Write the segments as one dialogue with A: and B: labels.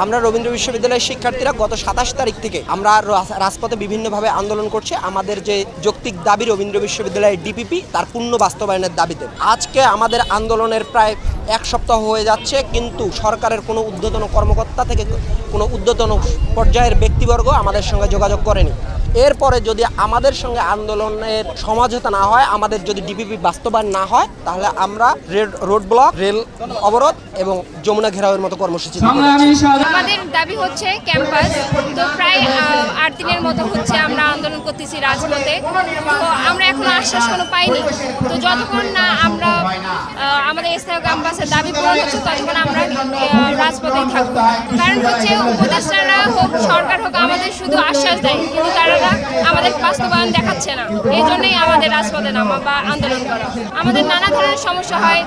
A: আমরা রবীন্দ্র বিশ্ববিদ্যালয়ের শিক্ষার্থীরা গত সাতাশ তারিখ থেকে আমরা রাজপথে বিভিন্নভাবে আন্দোলন করছি। আমাদের যে যৌক্তিক দাবি রবীন্দ্র বিশ্ববিদ্যালয়ের ডিপিপি, তার পূর্ণ বাস্তবায়নের দাবিতে। আজকে আমাদের আন্দোলনের প্রায় এক সপ্তাহ হয়ে যাচ্ছে, কিন্তু সরকারের কোনো উদ্যতন কর্মকর্তা থেকে কোনো উদ্যতন পর্যায়ের ব্যক্তিবর্গ আমাদের সঙ্গে যোগাযোগ করেনি। এরপরে যদি আমাদের সঙ্গে আন্দোলনের সমঝোতা না হয় আমাদের যদি ডিপিপি বাস্তবায়ন না হয় তাহলে আমরা রেড রোড ব্লক রেল অবরোধ এবং যমুনা ঘেরাওয়ের মতো কর্মসূচি
B: আমাদের দাবি হচ্ছে ক্যাম্পাস তো প্রায় আট দিনের মতো হচ্ছে। আন্দোলন করতেছি রাজপথে। তো আমরা এখনও আশ্বাস কোনো পাইনি। তো যতক্ষণ না আমরা আমাদের স্থায়ী ক্যাম্পাসের দাবি পূরণ হচ্ছে ততক্ষণ আমরা আহ, রাজপথেই থাকব। কারণ হচ্ছে উপদেষ্টারা হোক সরকার হোক আমাদের শুধু আশ্বাস দেয় কিন্তু তারা আমাদের বাস্তবায়ন দেখাচ্ছে না। এই জন্যই আমাদের রাজপথে নামা বা আন্দোলন করা। আমাদের নানা ধরনের সমস্যা হয়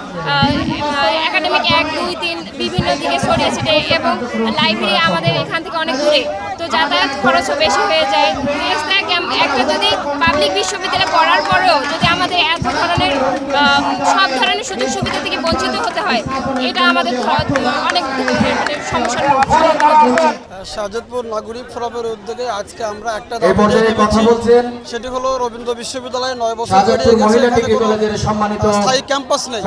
B: একাডেমিক এক দুই তিন বিভিন্ন দিকে ছড়িয়ে ছিটে এবং লাইব্রেরি আমাদের এখান থেকে অনেক দূরে। তো যাতায়াত খরচও বেশি হয়ে যায়। একটা যদি পাবলিক বিশ্ববিদ্যালয়ে পড়ার পরেও যদি আমাদের এত ধরনের সব ধরনের সুযোগ সুবিধা থেকে বঞ্চিত হতে হয় এটা আমাদের অনেক মানে সমস্যার
C: শাহজাদপুর নাগরিক ফোরামের উদ্যোগে আজকে আমরা একটা সেটি হলো রবীন্দ্র বিশ্ববিদ্যালয়ে নয় বছর স্থায়ী ক্যাম্পাস নেই।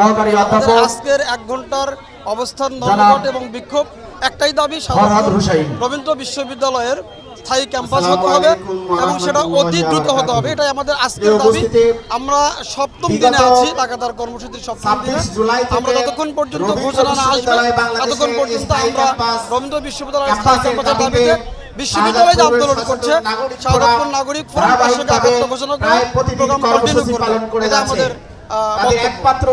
C: আজকের এক ঘণ্টার অবস্থান ধর্মঘট এবং বিক্ষোভ একটাই দাবি রবীন্দ্র বিশ্ববিদ্যালয়ের স্থায়ী ক্যাম্পাস হতে হবে এবং সেটা অতি দ্রুত হতে হবে এটাই আমাদের আজকের দাবি। আমরা সপ্তম দিনে আছি লাগাতার কর্মসূচির সপ্তম দিনে।
D: 26 জুলাই থেকে
C: আমরা যতক্ষণ পর্যন্ত ঘোষণা না আসবে ততক্ষণ পর্যন্ত আমরা রবীন্দ্র বিশ্ববিদ্যালয়ের স্থায়ী
D: ক্যাম্পাসের দাবিতে
C: বিশ্ববিদ্যালয় আন্দোলন করছে
D: নাগরিক
C: নাগরিক ফোরাম
D: ধারাবাহিকভাবে
C: ঘোষণা করে প্রোগ্রাম কন্টিনিউ করবে। এটা আমাদের।
D: একমাত্র